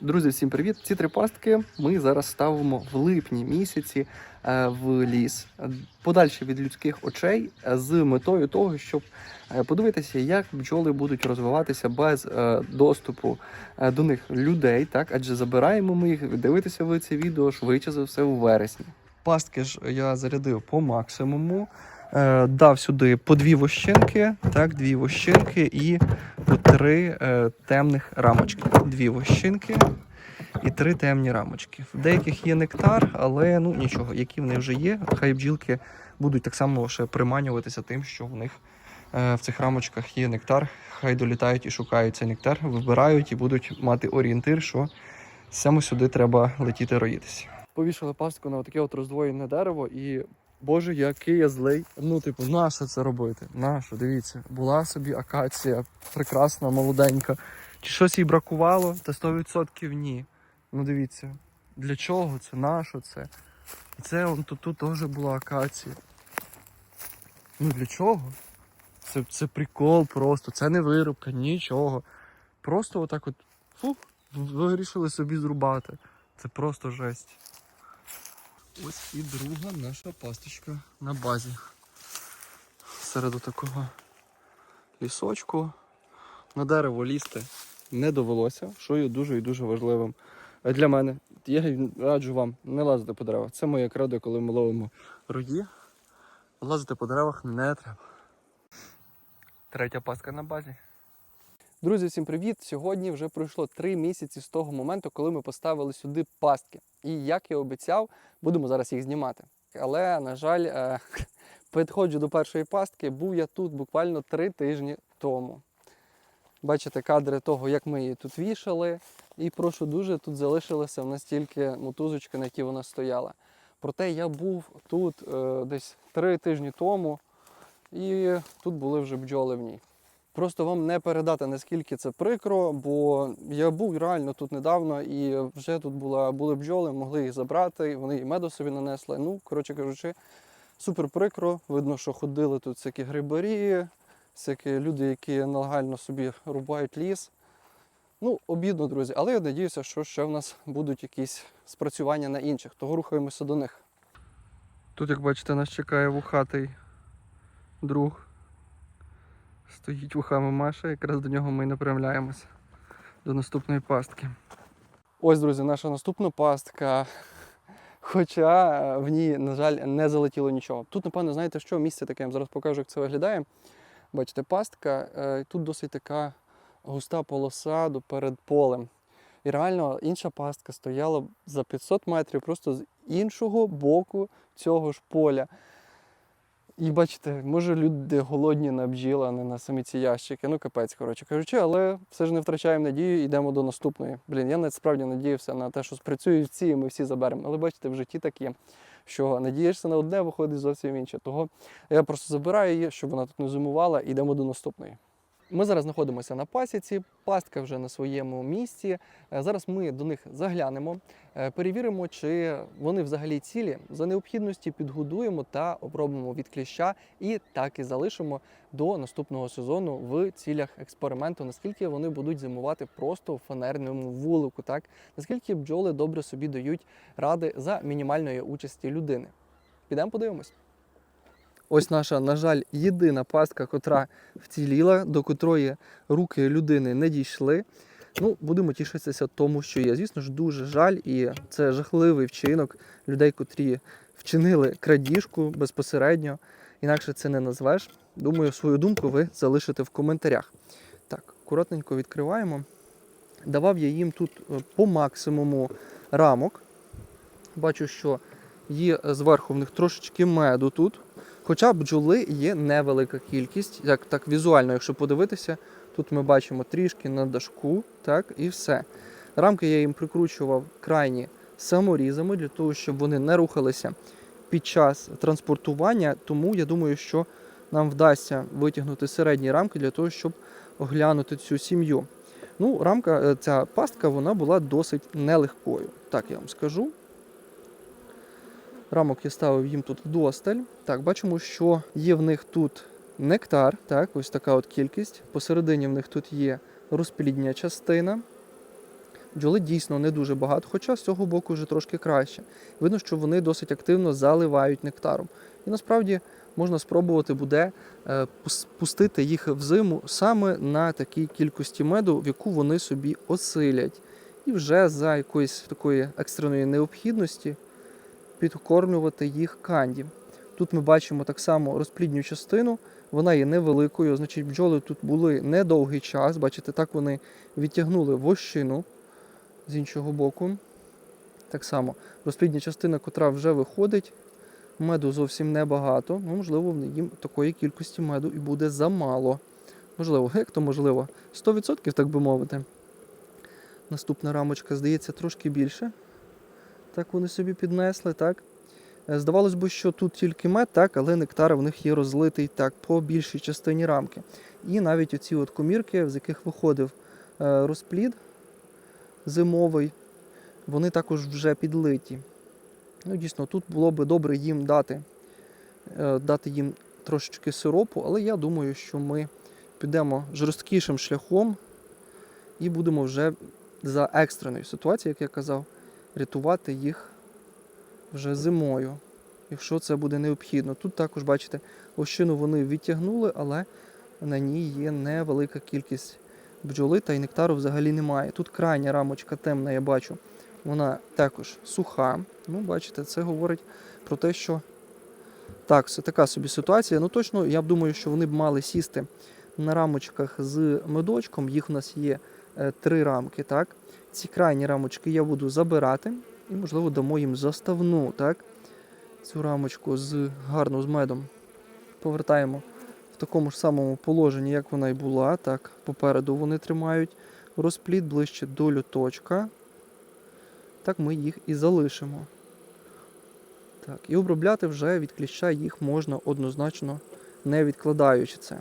Друзі, всім привіт! Ці три пастки ми зараз ставимо в липні місяці е, в ліс, подальше від людських очей, е, з метою того, щоб е, подивитися, як бджоли будуть розвиватися без доступу до них людей. Так, адже забираємо ми їх. Дивитися ви це відео швидше за все у вересні. Пастки ж я зарядив по максимуму. Е, Дав сюди по дві вощинки, так, дві вощинки і по три е, темних рамочки. Дві вощинки і три темні рамочки. В деяких є нектар, але ну нічого, які вони вже є. Хай бджілки будуть так само ще приманюватися тим, що в них е, в цих рамочках є нектар. Хай долітають і шукають цей нектар, вибирають і будуть мати орієнтир, що саме сюди треба летіти роїтися. Повішали пастку на таке от роздвоєне дерево і. Боже, який я злий. Ну, типу, нащо це робити? Нащо? Дивіться, була собі акація, прекрасна, молоденька. Чи щось їй бракувало? Та 100% ні. Ну дивіться, для чого це? Нащо це? І це он тут, тут теж була акація. Ну для чого? Це, це прикол просто, це не вирубка, нічого. Просто отак от фух, вирішили собі зрубати. Це просто жесть. Ось і друга наша пасточка на базі. Серед такого лісочку. На дерево лізти не довелося, що є дуже і дуже важливим для мене. Я раджу вам не лазити по деревах. Це моє кредо, коли ми ловимо рої. Лазити по деревах не треба. Третя пастка на базі. Друзі, всім привіт! Сьогодні вже пройшло три місяці з того моменту, коли ми поставили сюди пастки. І як я обіцяв, будемо зараз їх знімати. Але, на жаль, е, підходжу до першої пастки, був я тут буквально три тижні тому. Бачите кадри того, як ми її тут вішали. І прошу дуже, тут залишилася в нас тільки мотузочка, на якій вона стояла. Проте я був тут е, десь три тижні тому, і тут були вже бджоли в ній. Просто вам не передати, наскільки це прикро, бо я був реально тут недавно і вже тут була, були бджоли, могли їх забрати, вони і меду собі нанесли. Ну, коротше кажучи, супер прикро. Видно, що ходили тут всякі грибарі, всякі люди, які нелегально собі рубають ліс. Ну, обідно, друзі, але я надіюся, що ще в нас будуть якісь спрацювання на інших, того рухаємося до них. Тут, як бачите, нас чекає вухатий друг. Стоїть вухами Маша, якраз до нього ми і направляємося до наступної пастки. Ось, друзі, наша наступна пастка. Хоча в ній, на жаль, не залетіло нічого. Тут, напевно, знаєте що? Місце таке, я вам зараз покажу, як це виглядає. Бачите, пастка. е, Тут досить така густа полоса перед полем. І реально інша пастка стояла за 500 метрів просто з іншого боку цього ж поля. І бачите, може люди голодні на бджіла, а не на самі ці ящики. Ну, капець, коротше кажучи, але все ж не втрачаємо надію, йдемо до наступної. Блін, я насправді надіявся на те, що спрацюють ці, і ми всі заберемо. Але бачите, в житті так є, що надієшся на одне, виходить зовсім інше. Того я просто забираю її, щоб вона тут не зимувала, і йдемо до наступної. Ми зараз знаходимося на пасіці, пастка вже на своєму місці. Е, Зараз ми до них заглянемо, е, перевіримо, чи вони взагалі цілі. За необхідності підгодуємо та обробимо від кліща і так і залишимо до наступного сезону в цілях експерименту, наскільки вони будуть зимувати просто в фанерному вулику, так наскільки бджоли добре собі дають ради за мінімальної участі людини. Підемо подивимось. Ось наша, на жаль, єдина пастка, котра вціліла, до котрої руки людини не дійшли. Ну, будемо тішитися тому, що є. Звісно ж, дуже жаль, і це жахливий вчинок людей, котрі вчинили крадіжку безпосередньо. Інакше це не назвеш. Думаю, свою думку ви залишите в коментарях. Так, коротенько відкриваємо. Давав я їм тут е, по максимуму рамок. Бачу, що є зверху в них трошечки меду тут. Хоча бджоли є невелика кількість, як так візуально, якщо подивитися, тут ми бачимо трішки на дашку, так, і все. Рамки я їм прикручував крайні саморізами для того, щоб вони не рухалися під час транспортування. Тому я думаю, що нам вдасться витягнути середні рамки для того, щоб оглянути цю сім'ю. Ну, рамка, е, ця пастка вона була досить нелегкою. Так я вам скажу. Рамок я ставив їм тут вдосталь. Так, бачимо, що є в них тут нектар, так, ось така от кількість. Посередині в них тут є розплідня частина. Бджоли дійсно не дуже багато, хоча з цього боку вже трошки краще. Видно, що вони досить активно заливають нектаром. І насправді можна спробувати буде е, пустити їх в зиму саме на такій кількості меду, в яку вони собі осилять. І вже за якоїсь такої екстреної необхідності підкормлювати їх канді. Тут ми бачимо так само розплідню частину, вона є невеликою, значить бджоли тут були недовгий час. Бачите, так вони відтягнули вощину з іншого боку. Так само розплідня частина, котра вже виходить, меду зовсім небагато. Ну, можливо, їм такої кількості меду і буде замало. Можливо, як то можливо? 100%, так би мовити. Наступна рамочка, здається, трошки більше. Так вони собі піднесли, так. Е, Здавалось би, що тут тільки мед, так, але нектар в них є розлитий так по більшій частині рамки. І навіть оці от комірки, з яких виходив е, розплід зимовий, вони також вже підлиті. Ну, дійсно, тут було би добре їм дати, е, дати їм трошечки сиропу, але я думаю, що ми підемо жорсткішим шляхом і будемо вже за екстреної ситуації, як я казав, рятувати їх вже зимою, якщо це буде необхідно. Тут також, бачите, ощину вони відтягнули, але на ній є невелика кількість бджоли та й нектару взагалі немає. Тут крайня рамочка темна, я бачу, вона також суха. Ну, бачите, це говорить про те, що так, це така собі ситуація. Ну точно, я думаю, що вони б мали сісти на рамочках з медочком. Їх у нас є три рамки. так. Ці крайні рамочки я буду забирати і, можливо, дамо їм заставну, так? Цю рамочку з гарно з медом. Повертаємо в такому ж самому положенні, як вона і була. Так, попереду вони тримають розплід ближче до люточка. Так ми їх і залишимо. Так, і обробляти вже від кліща їх можна однозначно не відкладаючи це.